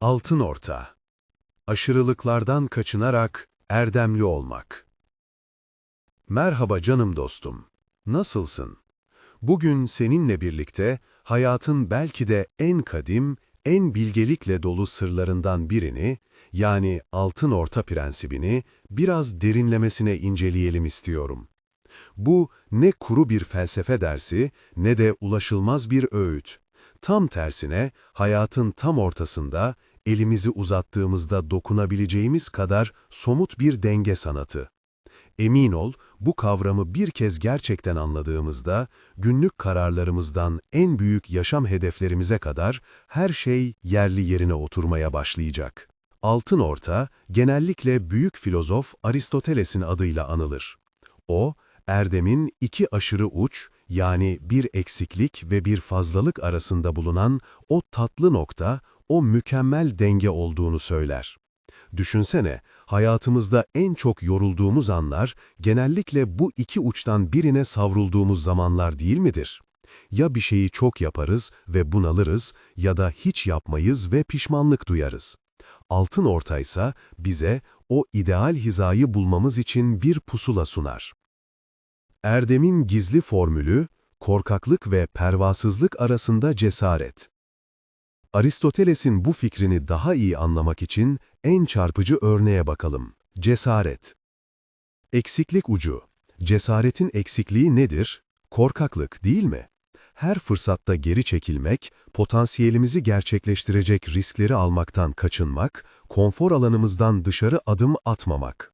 Altın orta. Aşırılıklardan kaçınarak erdemli olmak. Merhaba canım dostum. Nasılsın? Bugün seninle birlikte hayatın belki de en kadim, en bilgelikle dolu sırlarından birini, yani altın orta prensibini biraz derinlemesine inceleyelim istiyorum. Bu ne kuru bir felsefe dersi ne de ulaşılmaz bir öğüt. Tam tersine hayatın tam ortasında elimizi uzattığımızda dokunabileceğimiz kadar somut bir denge sanatı. Emin ol, bu kavramı bir kez gerçekten anladığımızda, günlük kararlarımızdan en büyük yaşam hedeflerimize kadar her şey yerli yerine oturmaya başlayacak. Altın Orta, genellikle büyük filozof Aristoteles'in adıyla anılır. O, erdemin iki aşırı uç, yani bir eksiklik ve bir fazlalık arasında bulunan o tatlı nokta, o mükemmel denge olduğunu söyler. Düşünsene, hayatımızda en çok yorulduğumuz anlar genellikle bu iki uçtan birine savrulduğumuz zamanlar değil midir? Ya bir şeyi çok yaparız ve bunalırız ya da hiç yapmayız ve pişmanlık duyarız. Altın ortaysa bize o ideal hizayı bulmamız için bir pusula sunar. Erdem'in gizli formülü, korkaklık ve pervasızlık arasında cesaret. Aristoteles'in bu fikrini daha iyi anlamak için en çarpıcı örneğe bakalım. Cesaret. Eksiklik ucu. Cesaretin eksikliği nedir? Korkaklık değil mi? Her fırsatta geri çekilmek, potansiyelimizi gerçekleştirecek riskleri almaktan kaçınmak, konfor alanımızdan dışarı adım atmamak.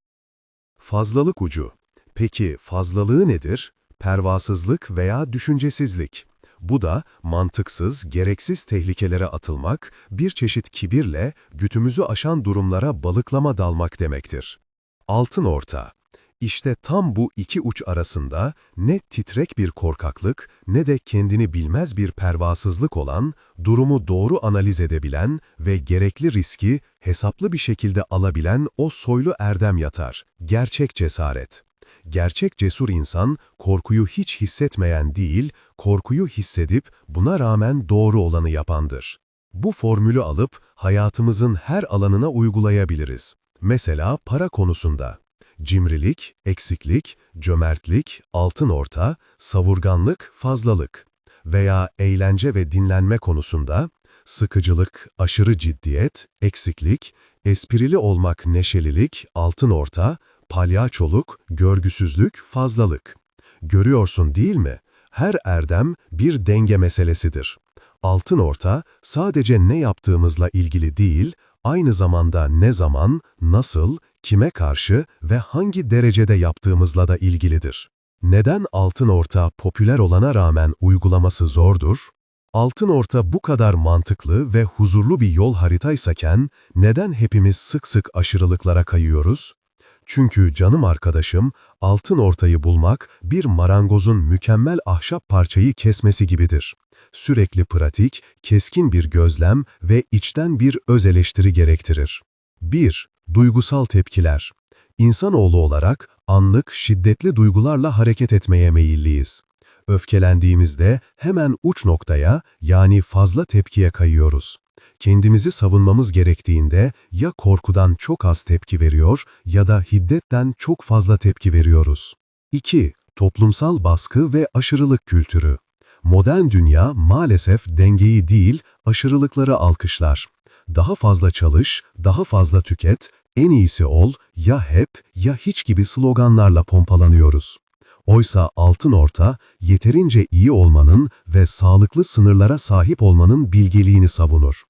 Fazlalık ucu. Peki fazlalığı nedir? Pervasızlık veya düşüncesizlik. Bu da mantıksız, gereksiz tehlikelere atılmak, bir çeşit kibirle gütümüzü aşan durumlara balıklama dalmak demektir. Altın orta. İşte tam bu iki uç arasında ne titrek bir korkaklık ne de kendini bilmez bir pervasızlık olan, durumu doğru analiz edebilen ve gerekli riski hesaplı bir şekilde alabilen o soylu erdem yatar, gerçek cesaret. Gerçek cesur insan, korkuyu hiç hissetmeyen değil, korkuyu hissedip buna rağmen doğru olanı yapandır. Bu formülü alıp hayatımızın her alanına uygulayabiliriz. Mesela para konusunda. Cimrilik, eksiklik, cömertlik, altın orta, savurganlık, fazlalık. Veya eğlence ve dinlenme konusunda sıkıcılık, aşırı ciddiyet, eksiklik, esprili olmak, neşelilik, altın orta, palyaçoluk, görgüsüzlük, fazlalık. Görüyorsun değil mi? Her erdem bir denge meselesidir. Altın orta sadece ne yaptığımızla ilgili değil, aynı zamanda ne zaman, nasıl, kime karşı ve hangi derecede yaptığımızla da ilgilidir. Neden altın orta popüler olana rağmen uygulaması zordur? Altın orta bu kadar mantıklı ve huzurlu bir yol haritaysaken neden hepimiz sık sık aşırılıklara kayıyoruz? Çünkü canım arkadaşım, altın ortayı bulmak bir marangozun mükemmel ahşap parçayı kesmesi gibidir. Sürekli pratik, keskin bir gözlem ve içten bir öz eleştiri gerektirir. 1. Duygusal tepkiler. İnsanoğlu olarak anlık, şiddetli duygularla hareket etmeye meyilliyiz. Öfkelendiğimizde hemen uç noktaya yani fazla tepkiye kayıyoruz kendimizi savunmamız gerektiğinde ya korkudan çok az tepki veriyor ya da hiddetten çok fazla tepki veriyoruz. 2. Toplumsal baskı ve aşırılık kültürü. Modern dünya maalesef dengeyi değil, aşırılıkları alkışlar. Daha fazla çalış, daha fazla tüket, en iyisi ol, ya hep ya hiç gibi sloganlarla pompalanıyoruz. Oysa altın orta, yeterince iyi olmanın ve sağlıklı sınırlara sahip olmanın bilgeliğini savunur.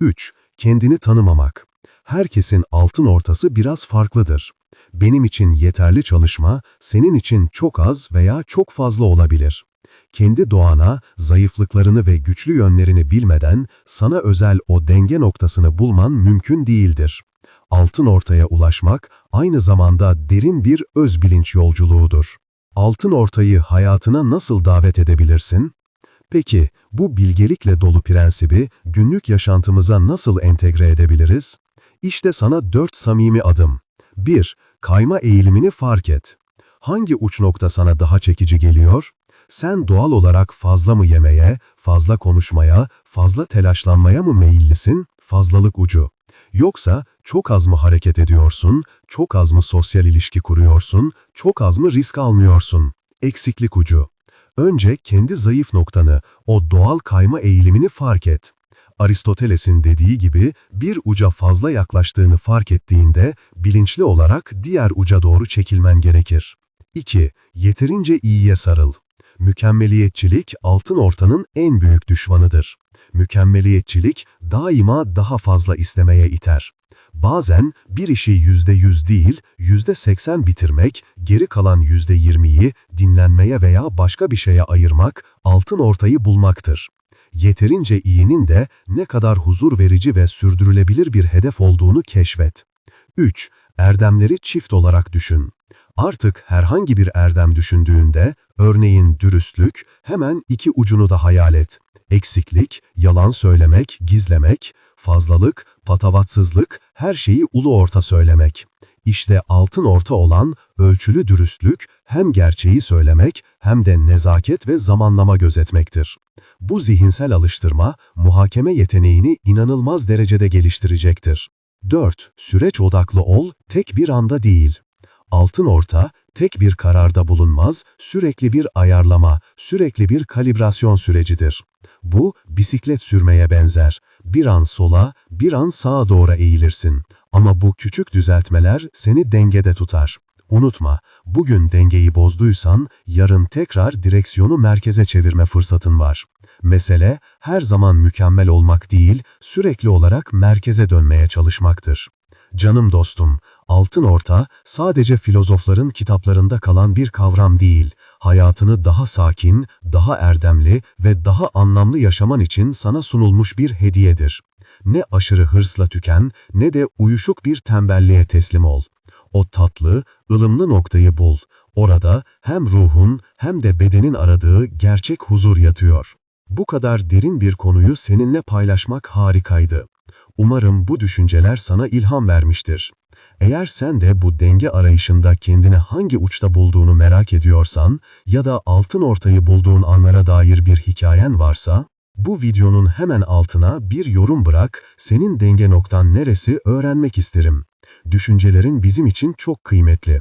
3. Kendini tanımamak. Herkesin altın ortası biraz farklıdır. Benim için yeterli çalışma, senin için çok az veya çok fazla olabilir. Kendi doğana, zayıflıklarını ve güçlü yönlerini bilmeden sana özel o denge noktasını bulman mümkün değildir. Altın ortaya ulaşmak aynı zamanda derin bir öz bilinç yolculuğudur. Altın ortayı hayatına nasıl davet edebilirsin? Peki, bu bilgelikle dolu prensibi günlük yaşantımıza nasıl entegre edebiliriz? İşte sana dört samimi adım. 1. Kayma eğilimini fark et. Hangi uç nokta sana daha çekici geliyor? Sen doğal olarak fazla mı yemeye, fazla konuşmaya, fazla telaşlanmaya mı meyillisin? fazlalık ucu. Yoksa çok az mı hareket ediyorsun, çok az mı sosyal ilişki kuruyorsun, çok az mı risk almıyorsun? Eksiklik ucu. Önce kendi zayıf noktanı, o doğal kayma eğilimini fark et. Aristoteles'in dediği gibi bir uca fazla yaklaştığını fark ettiğinde bilinçli olarak diğer uca doğru çekilmen gerekir. 2. Yeterince iyiye sarıl. Mükemmeliyetçilik altın ortanın en büyük düşmanıdır. Mükemmeliyetçilik daima daha fazla istemeye iter. Bazen bir işi yüzde yüz değil, yüzde seksen bitirmek, geri kalan yüzde yirmiyi dinlenmeye veya başka bir şeye ayırmak, altın ortayı bulmaktır. Yeterince iyinin de ne kadar huzur verici ve sürdürülebilir bir hedef olduğunu keşfet. 3. Erdemleri çift olarak düşün. Artık herhangi bir erdem düşündüğünde, örneğin dürüstlük, hemen iki ucunu da hayal et. Eksiklik, yalan söylemek, gizlemek, fazlalık, patavatsızlık, her şeyi ulu orta söylemek. İşte altın orta olan ölçülü dürüstlük hem gerçeği söylemek hem de nezaket ve zamanlama gözetmektir. Bu zihinsel alıştırma muhakeme yeteneğini inanılmaz derecede geliştirecektir. 4. Süreç odaklı ol, tek bir anda değil. Altın orta, tek bir kararda bulunmaz, sürekli bir ayarlama, sürekli bir kalibrasyon sürecidir. Bu, bisiklet sürmeye benzer. Bir an sola, bir an sağa doğru eğilirsin. Ama bu küçük düzeltmeler seni dengede tutar. Unutma, bugün dengeyi bozduysan, yarın tekrar direksiyonu merkeze çevirme fırsatın var. Mesele, her zaman mükemmel olmak değil, sürekli olarak merkeze dönmeye çalışmaktır. Canım dostum, altın orta sadece filozofların kitaplarında kalan bir kavram değil, hayatını daha sakin, daha erdemli ve daha anlamlı yaşaman için sana sunulmuş bir hediyedir. Ne aşırı hırsla tüken ne de uyuşuk bir tembelliğe teslim ol. O tatlı, ılımlı noktayı bul. Orada hem ruhun hem de bedenin aradığı gerçek huzur yatıyor. Bu kadar derin bir konuyu seninle paylaşmak harikaydı. Umarım bu düşünceler sana ilham vermiştir. Eğer sen de bu denge arayışında kendini hangi uçta bulduğunu merak ediyorsan ya da altın ortayı bulduğun anlara dair bir hikayen varsa, bu videonun hemen altına bir yorum bırak, senin denge noktan neresi öğrenmek isterim. Düşüncelerin bizim için çok kıymetli.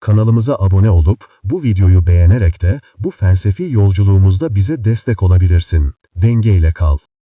Kanalımıza abone olup bu videoyu beğenerek de bu felsefi yolculuğumuzda bize destek olabilirsin. Dengeyle kal.